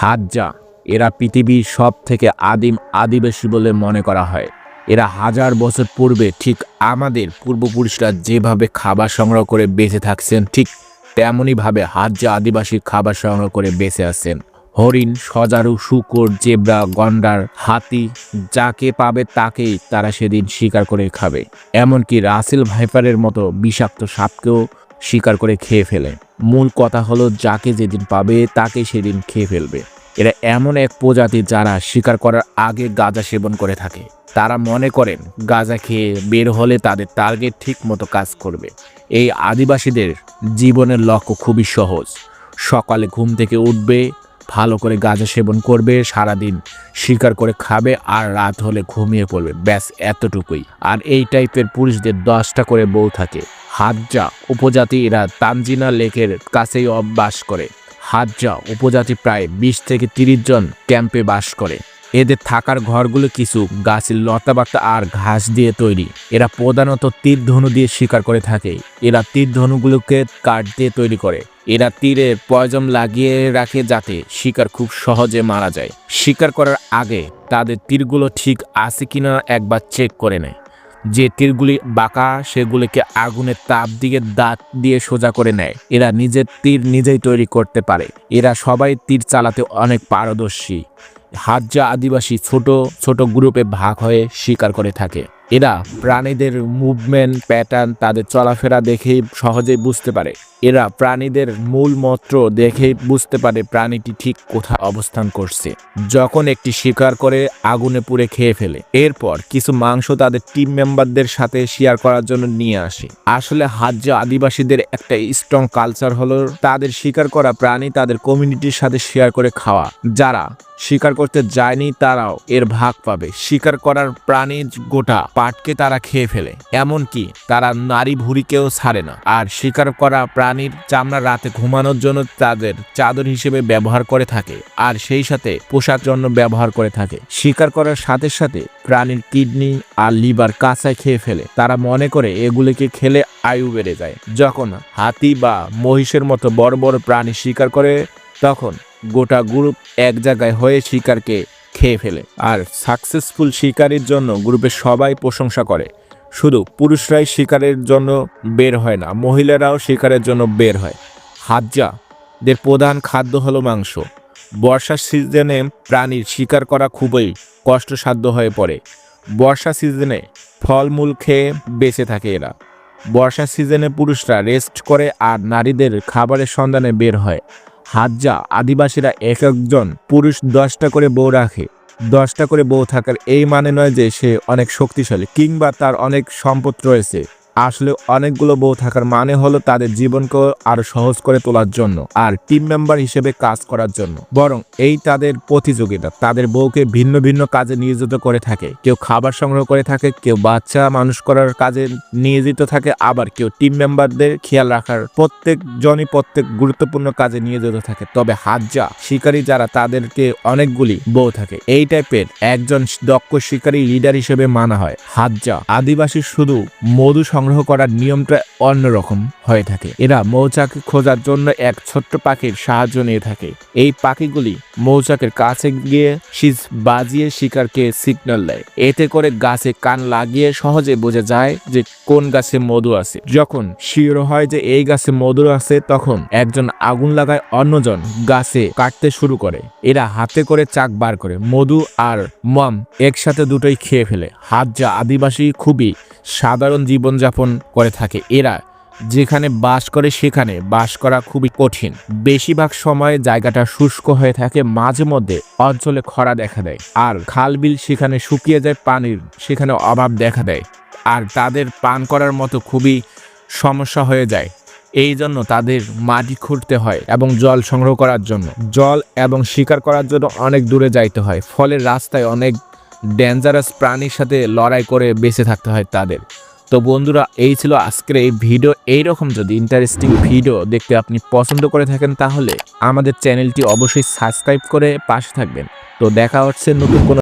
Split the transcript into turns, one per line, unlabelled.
Hadza এরা পৃথিবীর সব থেকে আদিম আদিবাসী বলে মনে করা হয়। এরা হাজার বছর পূর্বে ঠিক আমাদের পূর্বপুরুষরা যেভাবে খাবার সংগ্রহ করে বেঁচে থাকছেন, ঠিক তেমনইভাবে হাজ্জা আদিবাসী খাবার সংগ্রহ করে বেঁচে আছেন। হরিণ, সজারু, শুকর, জেব্রা, গন্ডার, হাতি, যাকে পাবে তাকেই তারা সেদিন শিকার করে খাবে। এমনকি রাসেল ভাইপারের মতো বিষাক্ত সাপকেও শিকার করে খেয়ে ফেলে। মূল কথা হলো, যাকে যেদিন পাবে তাকে সেদিন খেয়ে ফেলবে। এরা এমন এক প্রজাতি যারা শিকার করার আগে গাঁজা সেবন করে থাকে। তারা মনে করেন, গাঁজা খেয়ে বের হলে তাদের টার্গেট ঠিক মতো কাজ করবে। এই আদিবাসীদের জীবনের লক্ষ্য খুবই সহজ। সকালে ঘুম থেকে উঠবে, ভালো করে গাঁজা সেবন করবে, সারাদিন শিকার করে খাবে আর রাত হলে ঘুমিয়ে পড়বে। ব্যাস, এতটুকুই। আর এই টাইপের পুরুষদের দশটা করে বউ থাকে। হাজ্জা উপজাতি এরা তানজিনা লেকের কাছেই বাস করে। হাজ্জা উপজাতি প্রায় বিশ থেকে তিরিশ জন ক্যাম্পে বাস করে। এদের থাকার ঘরগুলো কিছু গাছের লতাপাতা আর ঘাস দিয়ে তৈরি। এরা প্রধানত তীর ধনু দিয়ে শিকার করে থাকে। এরা তীর ধনুগুলোকে কাঠ দিয়ে তৈরি করে। এরা তীরে পয়জম লাগিয়ে রাখে যাতে শিকার খুব সহজে মারা যায়। শিকার করার আগে তাদের তীরগুলো ঠিক আছে কিনা একবার চেক করে নেয়। যে তীরগুলি বাঁকা, সেগুলিকে আগুনের তাপ দিয়ে দাঁত দিয়ে সোজা করে নেয়। এরা নিজের তীর নিজেই তৈরি করতে পারে। এরা সবাই তীর চালাতে অনেক পারদর্শী। হাজ্জা আদিবাসী ছোট ছোট গ্রুপে ভাগ হয়ে শিকার করে থাকে। এরা প্রাণীদের মুভমেন্ট প্যাটার্ন তাদের চলাফেরা দেখেই সহজেই বুঝতে পারে। এরা প্রাণীদের মূল মন্ত্র দেখেই বুঝতে পারে প্রাণীটি ঠিক কোথায় অবস্থান করছে। যখন একটি শিকার করে, আগুনে পুড়ে খেয়ে ফেলে। এরপর কিছু মাংস তাদের টিম মেম্বারদের সাথে শেয়ার করার জন্য নিয়ে আসে। আসলে হাজ্জা আদিবাসীদের একটা স্ট্রং কালচার হলো, তাদের শিকার করা প্রাণী তাদের কমিউনিটির সাথে শেয়ার করে খাওয়া। যারা শিকার করতে যায়নি, তারাও এর ভাগ পাবে। শিকার করার প্রাণীর গোটা পাটকে তারা খেয়ে ফেলে। এমনকি তারা নারী ভুড়িকেও ছাড়ে না। আর শিকার করা প্রাণীর চামড়া রাতে ঘুমানোর জন্য তাদের চাদর হিসেবে ব্যবহার করে থাকে। আর সেই সাথে পোশাক জন্য ব্যবহার করে থাকে। শিকার করার সাথে সাথে প্রাণীর কিডনি আর লিভার কাঁচায় খেয়ে ফেলে। তারা মনে করে এগুলিকে খেলে আয়ু বেড়ে যায়। যখন হাতি বা মহিষের মতো বড় বড় প্রাণী শিকার করে, তখন গোটা গ্রুপ এক জায়গায় হয়ে শিকারকে খেয়ে ফেলে। আর সাকসেসফুল শিকারের জন্য গ্রুপের সবাই প্রশংসা করে। শুধু পুরুষরাই শিকারের জন্য বের হয় না, মহিলারাও শিকারের জন্য বের হয়। হাজ্জাদের প্রধান খাদ্য হলো মাংস। বর্ষার সিজনে প্রাণীর শিকার করা খুবই কষ্টসাধ্য হয়ে পড়ে। বর্ষা সিজনে ফলমূল খেয়ে বেঁচে থাকে এরা। বর্ষা সিজনে পুরুষরা রেস্ট করে আর নারীদের খাবারের সন্ধানে বের হয়। হাজ্জা আদিবাসীরা এক একজন পুরুষ দশটা করে বউ রাখে। দশটা করে বউ থাকার এই মানে নয় যে সে অনেক শক্তিশালী, কিংবা তার অনেক সম্পদ রয়েছে। আসলে অনেকগুলো বউ থাকার মানে হলো তাদের জীবনকে আরও সহজ করে তোলার জন্য আর টিম মেম্বার হিসেবে কাজ করার জন্য। বরং এই তাদের প্রতিযোগিতা, তাদের বউকে ভিন্ন ভিন্ন কাজে নিয়োজিত করে থাকে। কেউ খাবার সংগ্রহ করে থাকে, কেউ বাচ্চা মানুষ করার কাজে নিয়োজিত থাকে, আবার কেউ টিম মেম্বারদের খেয়াল রাখার প্রত্যেক জনই প্রত্যেক গুরুত্বপূর্ণ কাজে নিয়োজিত থাকে। তবে হাজ্জা শিকারী যারা, তাদেরকে অনেকগুলি বউ থাকে। এই টাইপের একজন দক্ষ শিকারী লিডার হিসেবে মানা হয়। হাজ্জা আদিবাসী শুধু মধু সংগ্রহ করার নিয়মটা অন্যরকম হয়ে থাকে। এরা মৌচাক খোঁজার জন্য এক ছোট্ট পাখির সাহায্য নিয়ে থাকে। এই পাখিগুলি মৌচাকের কাছে গিয়ে শীষ বাজিয়ে শিকারকে সিগন্যাল দেয়। এতে করে গাছে কান লাগিয়ে সহজে বোঝা যায় যে কোন গাছে মধু আছে। যখন শিওর হয় যে এই গাছে মধু আছে, তখন একজন আগুন লাগায় অন্যজন গাছে কাটতে শুরু করে। এরা হাতে করে চাক বার করে। মধু আর মম একসাথে দুটোই খেয়ে ফেলে। হাত যা আদিবাসী খুবই সাধারণ জীবনযাপন করে থাকে। এরা যেখানে বাস করে সেখানে বাস করা খুবই কঠিন। বেশিরভাগ সময় জায়গাটা শুষ্ক হয়ে থাকে, মাঝে মধ্যে অঞ্চলে খরা দেখা দেয়। আর খাল বিল সেখানে শুকিয়ে যায়, পানির সেখানে অভাব দেখা দেয়। আর তাদের পান করার মতো খুবই সমস্যা হয়ে যায়। এই জন্য তাদের মাটি খুঁড়তে হয় এবং জল সংগ্রহ করার জন্য। জল এবং শিকার করার জন্য অনেক দূরে যাইতে হয়। ফলে রাস্তায় অনেক ডেঞ্জারাস প্রাণীর সাথে লড়াই করে বেঁচে থাকতে হয় তাদের। তো বন্ধুরা, এই ছিল আজকের এই ভিডিও। এইরকম যদি ইন্টারেস্টিং ভিডিও দেখতে আপনি পছন্দ করে থাকেন, তাহলে আমাদের চ্যানেলটি অবশ্যই সাবস্ক্রাইব করে পাশে থাকবেন। তো দেখা হচ্ছে নতুন কোনো